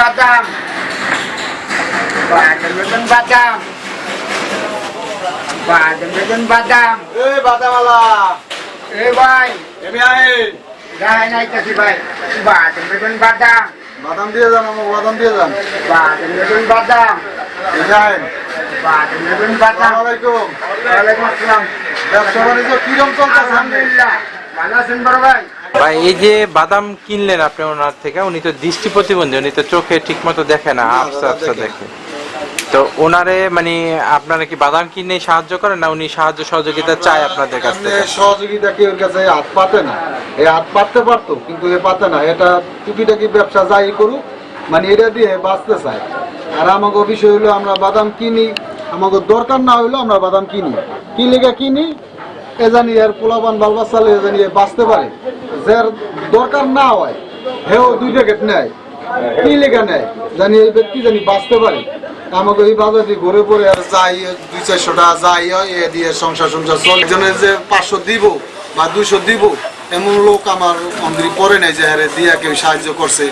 বাদাম। বাদাম বেগুন বাদাম। বাদাম বেগুন বাদাম। এই বাদামালা এ ভাই। এমি আয় গায়ে নাই কাছি ভাই? বাদাম বেগুন বাদাম। বাদাম দিয়ে যান আমার বাদাম দিয়ে যান। বাদাম বেগুন বাদাম। এমি আয় বাদাম বেগুন বাদাম। আলাইকুম ওয়ালাইকুম আসসালাম। ব্যবসা বাণিজ্য কিরম চলতেছে? আলহামদুলিল্লাহ। ভালো আছেন বড় ভাই? ভাই এই যে বাদাম কিনলেন আপনি ওনার থেকে উনি তো দৃষ্টি প্রতিবন্ধী উনি তো চোখে ঠিক মতো দেখে না আবসা আবসা দেখে। দেখে। তো ওনারে মানে আপনারা কি বাদাম কিনে সাহায্য করেন না উনি সাহায্য সহযোগিতা চায় আপনাদের কাছ থেকে? সহযোগিতা কি ওর কাছে হাত পাতে না? এই হাত পাততে পারতো কিন্তু এ পাতে না। এটা টুকিটাকি ব্যবসা যাই করুক মানে এটা দিয়ে বাঁচতে চায়। আর আমাকে বিষয় হলো আমরা বাদাম কিনি আমাকে দরকার না হইল আমরা বাদাম কিনি। কি লেগে কিনি? এ জানি এর পোলাপান বাল বাচ্চালে এ জানি বাঁচতে পারে। যার দরকার না হয়, হেও দুই প্যাকেট নেয়, কি লেগে নেয়, জানি এই ব্যক্তি জানি বাঁচতে পারে। আমাকে এই বাজার দিয়ে ঘুরে পড়ে আর যাই দুই চারশো টাকা যাই হয় এ দিয়ে সংসার সংসার চলে। একজনের যে পাঁচশো দিব বা দুইশো দিব, এমন লোক আমার অন্ধ্রি পরে নাই যে আরে দিয়া কেউ সাহায্য করছে।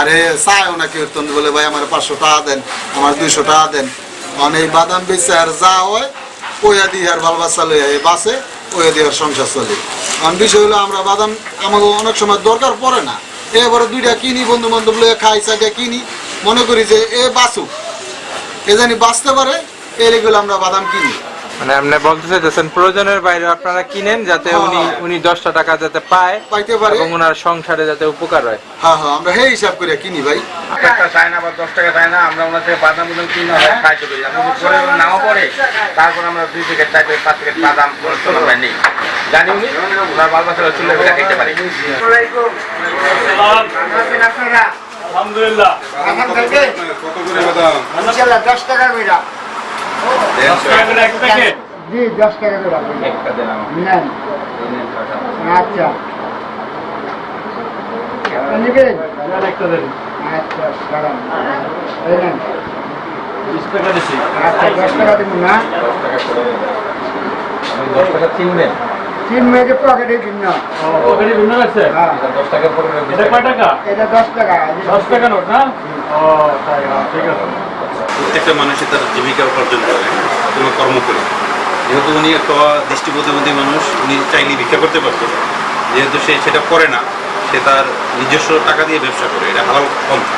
আরে চায়ও না কেউ তখন বলে, ভাই, আমার পাঁচশো টাকা দেন, আমার দুইশো টাকা দেন। মানে এই বাদাম বেচে আর যা হয় ওয়া দিয়ে আর ভালো বাচ্চা লইয়া এই বাসে ওয়া দিয়ে সংসার চলে। কারণ বিষয় হলো আমরা বাদাম আমাদের অনেক সময় দরকার পড়ে না। এবারে দুইটা কিনি বন্ধু বান্ধব লোক খাই, চাইটা কিনি। মনে করি যে এ বাঁচুক। এ জানি বাঁচতে পারে এলে গেলে আমরা বাদাম কিনি। মানে আপনি বলতে চাইতেছেন প্রয়োজনের বাইরে আপনারা কিনেন যাতে হ্যাঁ, উনি হ্যাঁ। উনি দশটা টাকা যাতে পায় পাইতে পারে। এবং ওনার সংসারে যাতে উপকার হয়। হ্যাঁ হ্যাঁ আমরা সেই হিসাব করে কিনি ভাই। টাকা চায় না বা দশ টাকা চায় না আমরা ওনার থেকে বাদাম বুদাম কিনে হয় আমরা যদি করে নাও পড়ে তারপর আমরা দুই থেকে চার থেকে পাঁচ থেকে বাদাম আমরা নেই। জানি উনি ওনার বাল বাচ্চারা চুলে বেলা খেতে পারি। আলহামদুলিল্লাহ। কত করে বাদাম দশ টাকা কইরা জি দশ টাকা কইরা নেন। আচ্ছা। নেবেন? আচ্ছা এই নেন। বিশ টাকা দিছি আচ্ছা দশ টাকা দিব না। দশ টাকা চিনবেন তিন মেয়েকে পকেটে দিন না। ওখানে ভিন্ন আছে হ্যাঁ। দশ টাকা পরে এটা কয় টাকা? এটা দশ টাকা। দশ টাকা নোট না? ও ঠিক আছে। প্রত্যেকটা মানুষই তার জীবিকা উপার্জন করে কোনো কর্ম করে। যেহেতু উনি একটা দৃষ্টি প্রতিবন্ধী মানুষ উনি চাইলে ভিক্ষা করতে পারতো। যেহেতু সে সেটা করে না সে তার নিজস্ব টাকা দিয়ে ব্যবসা করে এটা হালাল পন্থা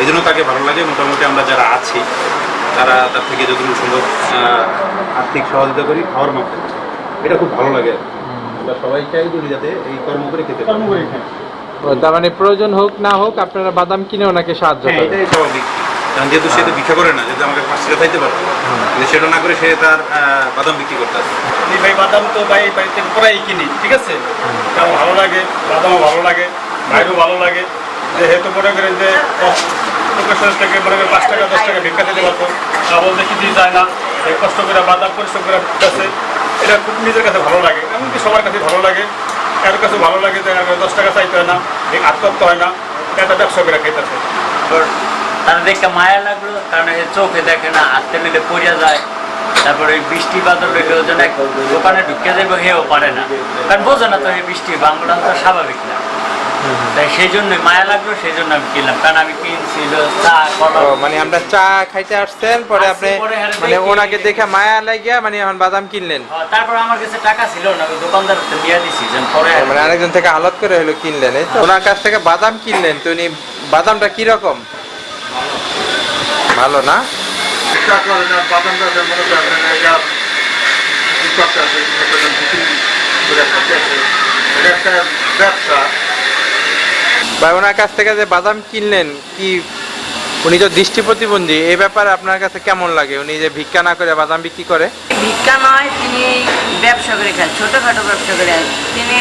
এই জন্য তাকে ভালো লাগে। মোটামুটি আমরা যারা আছি তারা তার থেকে যতটুকু সম্ভব আর্থিক সহযোগিতা করি খাওয়ার মাধ্যমে। এটা খুব ভালো লাগে। আমরা সবাই চাই করি যাতে এই কর্ম করে খেতে পারি। কর্ম করি তার মানে প্রয়োজন হোক না হোক আপনারা বাদাম কিনে ওনাকে সাহায্য হ্যাঁ করেন। এটাই স্বাভাবিক। কারণ যেহেতু সে তো ভিক্ষা করে না যেহেতু আমাকে পাঁচ টাকা খাইতে পারবে। কিন্তু সেটা না করে সে তার বাদাম বিক্রি করতে আসে। ভাই বাদাম তো ভাই বাড়িতে প্রায় কিনি ঠিক আছে? আমার ভালো লাগে বাদামও ভালো লাগে ভাইরও ভালো লাগে। যেহেতু মনে করেন যে লোকেশনের থেকে মনে করেন পাঁচ টাকা দশ টাকা ভিক্ষা দিতে পারতো তা বলতে কিছু যায় না এই কষ্ট করে বাদাম পরিশ্রম করে গেছে এটা খুব নিজের কাছে ভালো লাগে। এমনকি সবার কাছে ভালো লাগে কারোর কাছে ভালো লাগে যে দশ টাকা চাইতে হয় না হাত করতে হয় না এটা ব্যবসা করে খাইতেছে। তার দেখে মায়া লাগল কারণ এ চোখে দেখে না হাতে নিলে পড়িয়া যায়। তারপরে ওই বৃষ্টি বাদল ওজন এক দোকানে ঢুকে যাবে হেও পারে না। কারণ বোঝে না তো এই বৃষ্টি বাংলা তো স্বাভাবিক না। তাই সেই জন্যই মায়া লাগল সেই জন্য আমি কিনলাম। কারণ আমি কিনছিল চা মানে আমরা চা খাইতে আসছেন পরে আপনি মানে ওনাকে দেখে মায়া লাগিয়া মানে এখন বাদাম কিনলেন। তারপর আমার কাছে টাকা ছিল না ওই দোকানদার দিয়ে দিছি যেন পরে মানে আরেকজন থেকে আলাদ করে হলো কিনলেন এই তো? ওনার কাছ থেকে বাদাম কিনলেন তো উনি বাদামটা কি রকম ভালো না? ভাই, ওনার কাছ থেকে যে বাদাম কিনলেন, কি উনি তো দৃষ্টি প্রতিবন্ধী এই ব্যাপারে আপনার কাছে কেমন লাগে? উনি যে ভিক্ষা না করে বাদাম বিক্রি করে? ভিক্ষা নয়, তিনি ব্যবসা করে খান ছোটোখাটো ব্যবসা করে। তিনি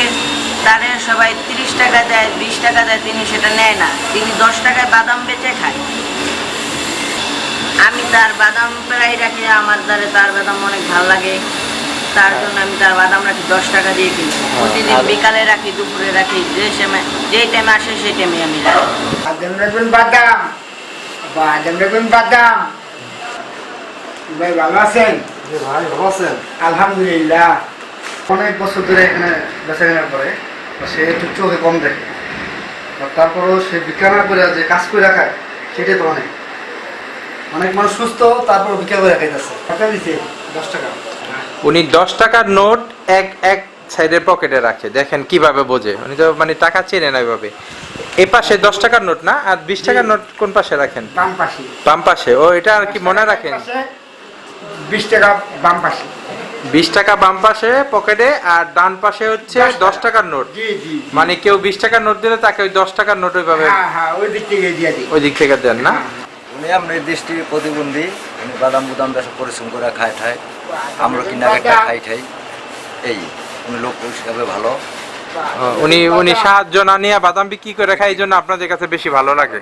তারে সবাই তিরিশ টাকা দেয় টাকা দেয় তিনি সেটা নেয় না। তিনি দশ টাকায় বাদাম বেচে খায়। আমি তার বাদাম প্রায় রাখি আমার দ্বারে তার বাদাম অনেক ভালো লাগে। তার জন্য আমি তার বাদাম রাখি দশ টাকা দিয়ে কিনি। প্রতিদিন বিকালে রাখি দুপুরে রাখি যে সময় যেই টাইমে আসে সেই টাইমে আমি রাখি। বাদাম বাদাম। বাদাম বেগুন বাদাম। ভাই ভালো আছেন? ভাই ভালো আছেন। আলহামদুলিল্লাহ। অনেক বছর ধরে এখানে বেচা কেনার পরে সে একটু চোখে কম দেখে। তারপরেও সে বিজ্ঞানা করে যে কাজ করে রাখায় সেটাই তো অনেক। অনেক মানুষ সুস্থ তারপর ভিক্ষা করে খাইতেছে। টাকা দিছে দশ টাকা। উনি দশ টাকার নোট এক এক সাইডের পকেটে রাখে দেখেন কীভাবে বোঝে। উনি তো মানে টাকা চেনে না ওইভাবে এ পাশে দশ টাকার নোট না আর বিশ টাকার নোট কোন পাশে রাখেন? বাম পাশে। বাম পাশে। ও এটা আর কি মনে রাখেন? বিশ টাকা বাম পাশে। বিশ টাকা বাম পাশে পকেটে আর ডান পাশে হচ্ছে দশ টাকার নোট। জি জি মানে কেউ বিশ টাকার নোট দিলে তাকে ওই দশ টাকার নোট ওইভাবে হ্যাঁ হ্যাঁ ওই দিক থেকে দিয়ে দিই। ওই দিক থেকে দেন না? উনি আমরা দৃষ্টি প্রতিবন্ধী। উনি বাদাম বুদাম বেশ পরিশ্রম করে খায় ঠায়। আমরা কিনা একটা খাই ঠাই এই উনি লোক হিসাবে ভালো। উনি উনি সাহায্য না নিয়ে বাদাম বিক্রি করে খায় এই জন্য আপনাদের কাছে বেশি ভালো লাগে।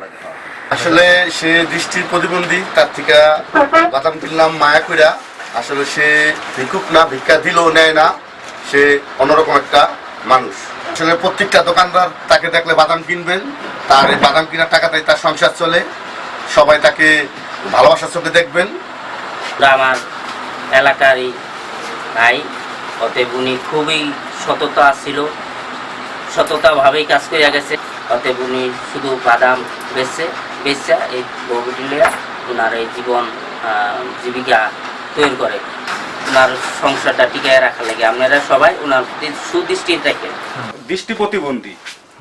আসলে সে দৃষ্টির প্রতিবন্ধী তার থেকে বাদাম কিনলাম মায়া কইরা। আসলে সে ভিক্ষুক না, ভিক্ষা দিলেও নেয় না, সে অন্যরকম একটা মানুষ। আসলে প্রত্যেকটা দোকানদার তাকে দেখলে বাদাম কিনবেন, তার এই বাদাম কেনার টাকাতেই তার সংসার চলে। সবাই তাকে ভালোবাসার চোখে দেখবেন। আমার এলাকারই ভাই, অতএব উনি খুবই সততা ছিল। সততাভাবেই কাজ করে গেছে। অতএব উনি শুধু বাদাম বেচছে বেচা এই বউডিলিয়া ওনার এই জীবন জীবিকা তৈরি করে। ওনার সংসারটা টিকায় রাখার লাগে আপনারা সবাই ওনার প্রতি সুদৃষ্টি দেখেন দৃষ্টি প্রতিবন্ধী।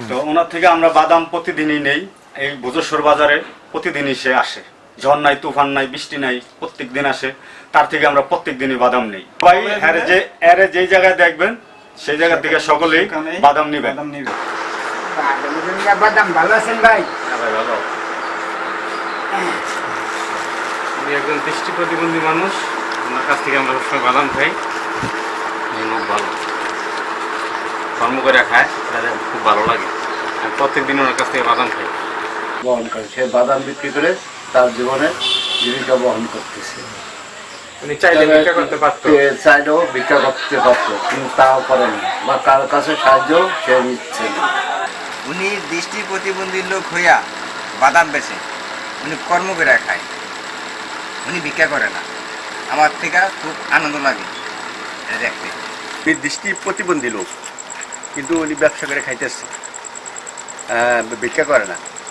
তো ওনার থেকে আমরা বাদাম প্রতিদিনই নেই। এই ভোজেশ্বর বাজারে প্রতিদিনই সে আসে। ঝড় নাই তুফান নাই বৃষ্টি নাই প্রত্যেক দিন আসে। তার থেকে আমরা প্রত্যেক দিনই বাদাম নেই। ভাই হ্যাঁ যে এরে যেই জায়গায় দেখবেন সেই জায়গা থেকে সকলেই বাদাম নেবেন বাদাম ভালো আছেন ভাই? উনি একজন দৃষ্টি প্রতিবন্ধী মানুষ। ওনার কাছ থেকে আমরা সবসময় বাদাম খাই। লোক ভালো। কর্ম করে খায় তাদের খুব ভালো লাগে। আমি প্রত্যেক দিন ওনার কাছ থেকে বাদাম খাই। বহন করে সে বাদাম বিক্রি করে তার জীবনে জীবিকা বহন করতেছে। উনি চাইলে ভিক্ষা করতে পারতো। চাইলেও ভিক্ষা করতে পারতো কিন্তু তাও করে বা কারোর কাছে সাহায্য সে নিচ্ছে না। উনি দৃষ্টি প্রতিবন্ধী লোক হইয়া বাদাম বেচে উনি কর্ম করে খায়। উনি ভিক্ষা করে না। আমার থেকে খুব আনন্দ লাগে। দেখতে। দৃষ্টি প্রতিবন্ধী লোক। কিন্তু উনি ব্যবসা করে খাইতেছে। ভিক্ষা করে না।